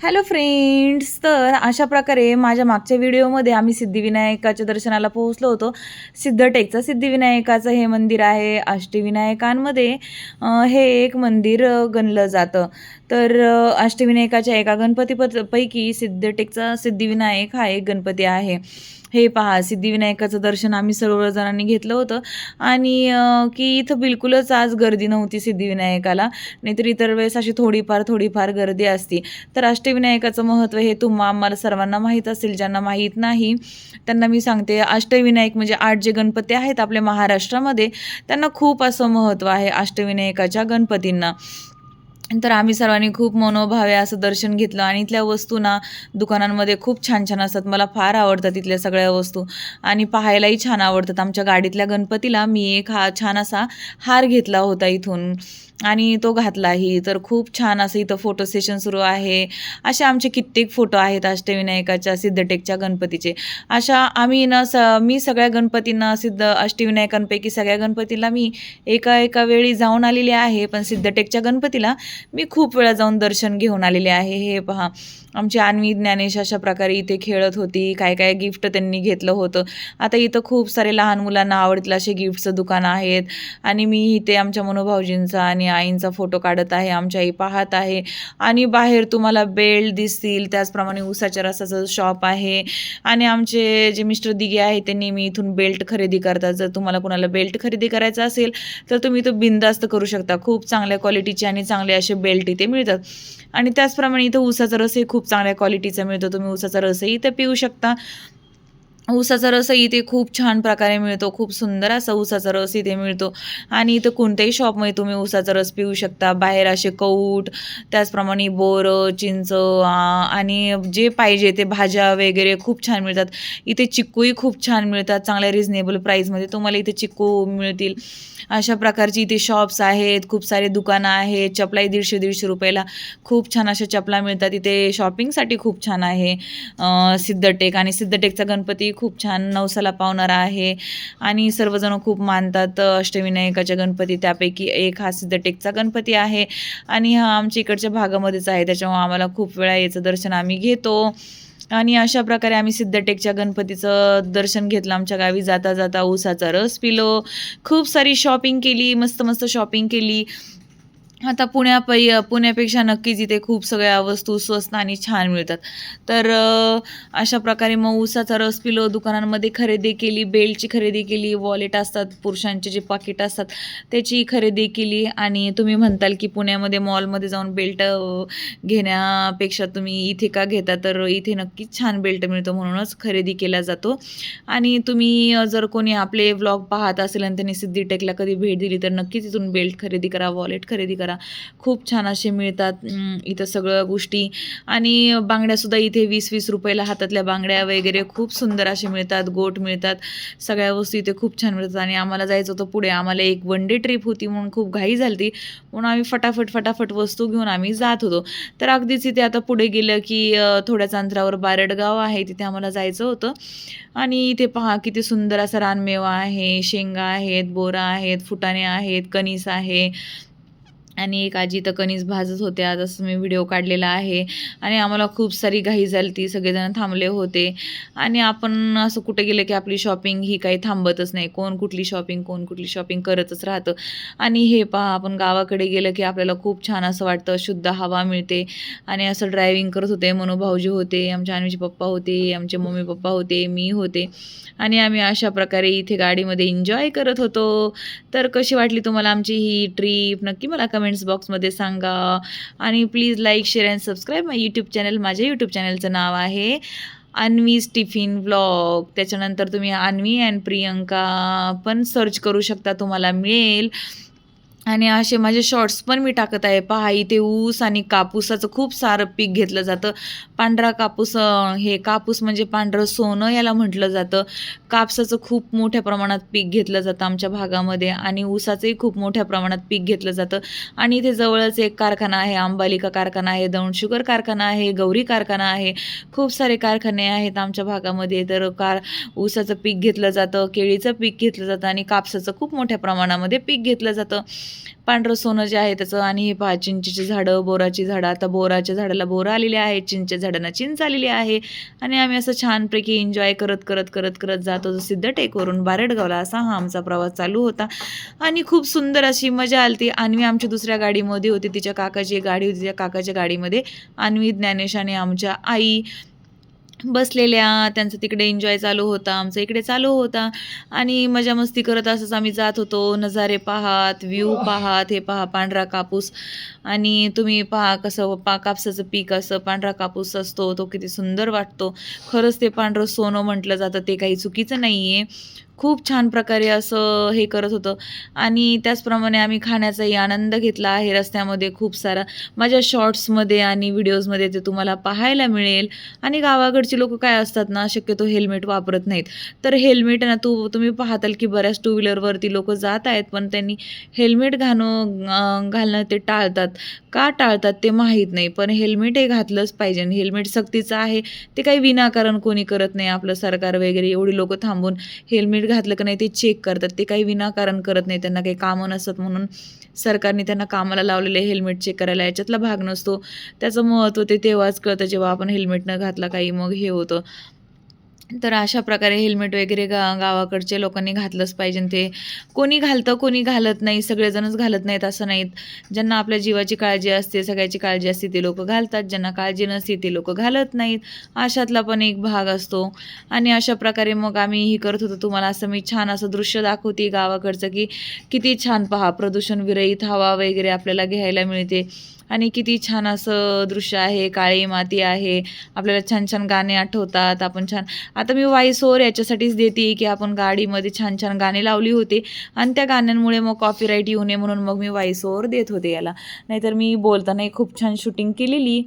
Hello friends तर अशा प्रकारे माझ्या मागच्या व्हिडिओमध्ये आम्ही सिद्धिविनायकाच्या दर्शनाला पोहोचलो होतो. सिद्धटेकचं सिद्धिविनायकाचं हे मंदिर आहे अष्टविनायकांमध्ये. हे एक मंदिर गणलं जातं. तर अष्टविनायकाच्या एका गणपतीपैकी सिद्धटेकचा सिद्धिविनायक हा एक गणपती आहे. हे पहा सिद्धिविनायकाचं दर्शन आम्ही सर्वजणांनी घेतलं होतं. आणि की इथं बिलकुलच आज गर्दी नव्हती सिद्धिविनायकाला. नाहीतर इतर वेळेस अशी थोडीफार थोडीफार गर्दी असती. तर अष्टविनायकाचं महत्त्व हे तुम्हा आम्हाला सर्वांना माहीत असेल ज्यांना माहीत नाही त्यांना मी सांगते. अष्टविनायक म्हणजे आठ जे गणपती आहेत आपल्या महाराष्ट्रामध्ये त्यांना खूप असं महत्त्व आहे अष्टविनायकाच्या गणपतींना. तर आम्ही सर्वांनी खूप मनोभावे असं दर्शन घेतलं. आणि इथल्या वस्तू ना दुकानांमध्ये खूप छान छान असतात. मला फार आवडतात इथल्या सगळ्या वस्तू. आणि पाहायलाही छान आवडतात. आमच्या गाडीतल्या गणपतीला मी एक हा छान असा हार घेतला होता इथून. आणि तो घातलाही. तर खूप छान असं इथं फोटो सेशन सुरू आहे. असे आमचे कित्येक फोटो आहेत अष्टविनायकाच्या सिद्धटेकच्या गणपतीचे. अशा आम्ही ना स मी सगळ्या गणपतींना सिद्ध अष्टविनायकांपैकी सगळ्या गणपतीला मी एका एका वेळी जाऊन आलेली आहे. पण सिद्धटेकच्या गणपतीला मी खूप वेळा जाऊन दर्शन घेऊन आलेले आहे. हे पहा. आमची अन्वी ज्ञानेश अशा प्रकारे इथे खेळत होती. काय काय गिफ्ट त्यांनी घेतलं होतं. आता इथं खूप सारे लहान मुलांना आवडतील असे गिफ्टचं दुकान आहेत. आणि मी इथे आमच्या मनोभावजींचा आणि आईंचा फोटो काढत आहे. आमच्या आई पाहत आहे. आणि बाहेर तुम्हाला बेल्ट दिसतील. त्याचप्रमाणे उसाच्या रसाचं शॉप आहे. आणि आमचे जे मिस्टर दिगे आहेत त्यांनी मी इथून बेल्ट खरेदी करतात. जर तुम्हाला कुणाला बेल्ट खरेदी करायचा असेल तर तुम्ही तो बिंदास्त करू शकता. खूप चांगल्या क्वालिटीचे आणि चांगले असे बेल्ट इथे मिळतात. आणि त्याचप्रमाणे इथं ऊसाचा रसही खूप खूप चांगल्या क्वालिटीचा मिळतो तुम्ही ऊसाचा रसही तर पिऊ शकता. ऊसाचा रस इथे खूप छान प्रकारे मिळतो खूप सुंदर असा ऊसाचा रस इथे मिळतो. आणि इथं कोणत्याही शॉपमध्ये तुम्ही ऊसाचा रस पिऊ शकता. बाहेर असे कौट त्याचप्रमाणे बोरं चिंच आणि जे पाहिजे ते भाज्या वगैरे खूप छान मिळतात. इथे चिक्कूही खूप छान मिळतात. चांगल्या रिझनेबल प्राईजमध्ये तुम्हाला इथे चिक्कू मिळतील. अशा प्रकारची इथे शॉप्स आहेत. खूप सारे दुकानं आहेत. चपलाही दीडशे दीडशे रुपयाला. खूप छान अशा चपला मिळतात. इथे शॉपिंगसाठी खूप छान आहे सिद्धटेक. आणि सिद्धटेकचा गणपती खूप छान नवसाला पावणारा आहे. आणि सर्वजण खूप मानतात अष्टविनायकाच्या गणपती त्यापैकी एक हा सिद्धटेकचा गणपती आहे. आणि हा आमच्या इकडच्या भागामध्येच आहे त्याच्यामुळे आम्हाला खूप वेळा याचं दर्शन आम्ही घेतो. आणि अशा प्रकारे आम्ही सिद्धटेकच्या गणपतीचं दर्शन घेतलं. आमच्या गावी जाता जाता ऊसाचा रस पिलो. खूप सारी शॉपिंग केली मस्त मस्त शॉपिंग केली. आता पुण्यापै पुण्यापेक्षा नक्कीच इथे खूप सगळ्या वस्तू स्वस्त आणि छान मिळतात. तर अशा प्रकारे मग ऊसाचा रस पिलो दुकानांमध्ये खरेदी केली बेल्टची खरेदी केली वॉलेट असतात पुरुषांचे जे पाकिट असतात त्याची खरेदी केली आणि तुम्ही म्हणताल की पुण्यामध्ये मॉलमध्ये जाऊन बेल्ट घेण्यापेक्षा तुम्ही इथे का घेता? तर इथे नक्कीच छान बेल्ट मिळतो म्हणूनच खरेदी केला जातो. आणि तुम्ही जर कोणी आपले व्लॉग पाहत असेल आणि त्यांनी सिद्धीटेकला कधी भेट दिली तर नक्कीच इथून बेल्ट खरेदी करा वॉलेट खरेदी करा. खूप छान असे मिळतात इथं सगळं गोष्टी. आणि बांगड्यासुद्धा इथे वीस वीस रुपयाला हातातल्या बांगड्या वगैरे खूप सुंदर असे मिळतात गोट मिळतात. सगळ्या वस्तू इथे खूप छान मिळतात आणि आम्हाला जायचं होतं पुढे. आम्हाला एक वन डे ट्रिप होती म्हणून खूप घाई झाली म्हणून आम्ही फटाफट फटाफट वस्तू घेऊन आम्ही जात होतो. तर अगदीच इथे आता पुढे गेलं की थोड्याच अंतरावर बारडगाव आहे तिथे आम्हाला जायचं होतं. आणि इथे पहा किती सुंदर असा रानमेवा आहे शेंगा आहेत बोरा आहेत फुटाणे आहेत कणीस आहे. आणि एक आजी तर कणीस भाजत होत्या जसं मी व्हिडिओ काढलेला आहे. आणि आम्हाला खूप सारी घाई झाली ती सगळेजण थांबले होते. आणि आपण असं कुठे गेलं की आपली शॉपिंग ही काही थांबतच नाही. कोण कुठली शॉपिंग कोण कुठली शॉपिंग करतच राहतं. आणि हे पहा आपण गावाकडे गेलं की आपल्याला खूप छान असं वाटतं शुद्ध हवा मिळते. आणि असं ड्रायव्हिंग करत होते मनोभाऊजी होते आमच्या आम्हीचे पप्पा होते आमचे मम्मी पप्पा होते मी होते. आणि आम्ही अशा प्रकारे इथे गाडीमध्ये एन्जॉय करत होतो. तर कशी वाटली तुम्हाला आमची ही ट्रीप नक्की मला कमेंट्स बॉक्समध्ये सांगा. आणि please like share and subscribe my YouTube channel माझ्या यूट्यूब चॅनलचं नाव आहे अन्वीज टिफिन ब्लॉग त्याच्यानंतर तुम्ही अन्वी अँड प्रियंका पण सर्च करू शकता तुम्हाला मिळेल. आणि असे माझे शॉर्ट्स पण मी टाकत आहे. पहा इथे ऊस आणि कापूसाचं खूप सारं पीक घेतलं जातं. पांढरा कापूस हे कापूस म्हणजे पांढरं सोनं याला म्हटलं जातं. कापसाचं खूप मोठ्या प्रमाणात पीक घेतलं जातं आमच्या भागामध्ये आणि ऊसाचंही खूप मोठ्या प्रमाणात पीक घेतलं जातं. आणि इथे जवळच एक कारखाना आहे अंबालिका कारखाना आहे दौंड शुगर कारखाना आहे गौरी कारखाना आहे. खूप सारे कारखाने आहेत आमच्या भागामध्ये. तर कार ऊसाचं पीक घेतलं जातं केळीचं पीक घेतलं जातं आणि कापसाचं खूप मोठ्या प्रमाणामध्ये पीक घेतलं जातं. पांढरं सोनं जे आहे त्याचं आणि हे पहा चिंचेची झाडं बोराची झाडं आता बोराच्या झाडाला बोरं आलेली आहे चिंचेच्या झाडांना चिंच आलेली आहे. आणि आम्ही असं छानपैकी एन्जॉय करत करत करत करत जात. होतो सिद्धटेकवरून बारडगावला असा हा आमचा प्रवास चालू होता. आणि खूप सुंदर अशी मजा आली अन्वी आमच्या दुसऱ्या गाडीमध्ये होती. तिच्या काकाची गाडी होती. त्या काकाच्या गाडीमध्ये अन्वी ज्ञानेश आणि आमच्या आई बसलेल्या त्यांचं तिकडे एन्जॉय चालू होता आमचं इकडे चालू होता. आणि मजा मस्ती करत असंच आम्ही जात होतो नजारे पाहात व्ह्यू पाहात हे पहा पांढरा कापूस. आणि तुम्ही पहा कसं पा कापसाचं पीक असं पांढरा कापूस असतो तो किती सुंदर वाटतो. खरंच ते पांढरं सोनं म्हटलं जातं ते काही चुकीचं नाही आहे खूप छान प्रकारे असं हे करत होतं. आणि त्याचप्रमाणे आम्ही खाण्याचाही आनंद घेतला आहे रस्त्यामध्ये खूप सारा. माझ्या शॉर्ट्समध्ये आणि व्हिडिओजमध्ये ते तुम्हाला पाहायला मिळेल. आणि गावाकडची लोक काय असतात ना शक्यतो हेल्मेट वापरत नाहीत. तर हेल्मेट ना तू तुम्ही पाहताल की बऱ्याच टू व्हीलरवरती लोक जात आहेत पण त्यांनी हेल्मेट घाणं घालणं ते टाळतात. का टाळतात ते माहीत नाही पण हेल्मेट हे घातलंच पाहिजे. आणि हेल्मेट सक्तीचं आहे ते काही विनाकारण कोणी करत नाही आपलं सरकार वगैरे एवढी लोक थांबून हेल्मेट घातलं का नाही ते चेक करतात. ते काही विनाकारण करत नाही त्यांना काही कामं नसतात म्हणून सरकारने त्यांना कामाला लावलेले हेल्मेट चेक करायला याच्यातला भाग नसतो. त्याचं महत्त्व ते तेव्हाच कळतं जेव्हा आपण हेल्मेट न घातला काही मग हे होतं. तर अशा प्रकारे हेल्मेट वगैरे गा गावाकडच्या लोकांनी घातलंच पाहिजे ते कोणी घालतं कोणी घालत नाही सगळेजणच घालत नाहीत असं नाहीत. ज्यांना आपल्या जीवाची काळजी असते सगळ्याची काळजी असते ते लोक घालतात. ज्यांना काळजी नसते ते लोक घालत नाहीत. अशातला पण एक भाग असतो. आणि अशा प्रकारे मग आम्ही ही करत होतो. तुम्हाला असं मी छान असं दृश्य दाखवते गावाकडचं की किती छान पहा प्रदूषण विरहित हवा वगैरे आपल्याला घ्यायला मिळते. आणि किती छान असं दृश्य आहे काळी माती आहे आपल्याला छान छान गाणे आठवतात आपण छान. आता मी व्हॉइस ओवर याच्यासाठीच देते की आपण गाडीमध्ये छान छान गाणी लावली होती आणि त्या गाण्यांमुळे मग कॉपीराईट येऊ नये म्हणून मग मी व्हॉइस ओवर देत होते याला. नाहीतर मी बोलताना खूप छान शूटिंग केलेली.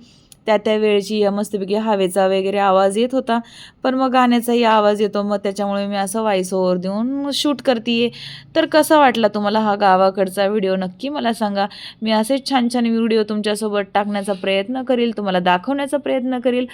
त्या त्या वेळची मस्तपैकी हवेचा वगैरे आवाज येत होता. पण मग गाण्याचाही आवाज येतो. मग त्याच्यामुळे मी असं व्हॉइस ओव्हर देऊन शूट करते तर कसा वाटला तुम्हाला हा गावाकडचा व्हिडिओ नक्की मला सांगा. मी असेच छान छान व्हिडिओ तुमच्यासोबत टाकण्याचा प्रयत्न करेल. तुम्हाला दाखवण्याचा प्रयत्न करेल.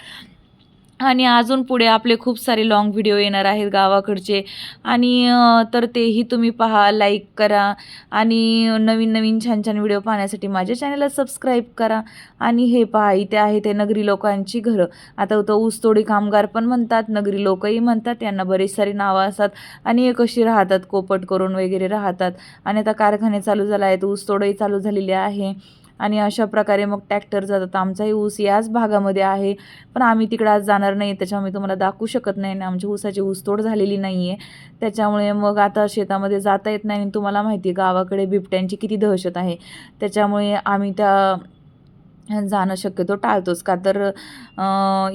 आणि अजून पुढे आपले खूप सारे लॉंग व्हिडिओ येणार आहेत गावाकडचे. आणि तर तेही तुम्ही पहा लाईक करा आणि नवीन नवीन छान छान व्हिडिओ पाहण्यासाठी माझ्या चॅनलला सबस्क्राईब करा. आणि हे पहा इथे आहे ते नगरी लोकांची घरं. आता तो ऊसतोडी कामगार पण म्हणतात नगरी लोकही म्हणतात यांना बरेच सारी नावं असतात आणि हे कशी राहतात कोपट करून वगैरे राहतात. आणि आता कारखाने चालू झाला आहेत ऊसतोडही चालू झालेली आहे. आणि अशा प्रकारे मग ट्रॅक्टर जातात. आमचाही ऊस याच भागामध्ये आहे. पण आम्ही तिकडं आज जाणार नाही त्याच्यामुळे तुम्हाला दाखवू शकत नाही. आणि आमच्या ऊसाची ऊसतोड झालेली नाही आहे त्याच्यामुळे मग आता शेतामध्ये जाता येत नाही आणि तुम्हाला माहिती आहे गावाकडे बिबट्यांची किती दहशत आहे. त्याच्यामुळे आम्ही त्या जाणं शक्यतो टाळतोच. का तर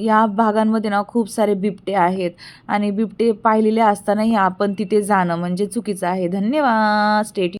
या भागांमध्ये ना खूप सारे बिबटे आहेत. आणि बिबटे पाहिलेले असतानाही आपण तिथे जाणं म्हणजे चुकीचं आहे. धन्यवाद स्टेट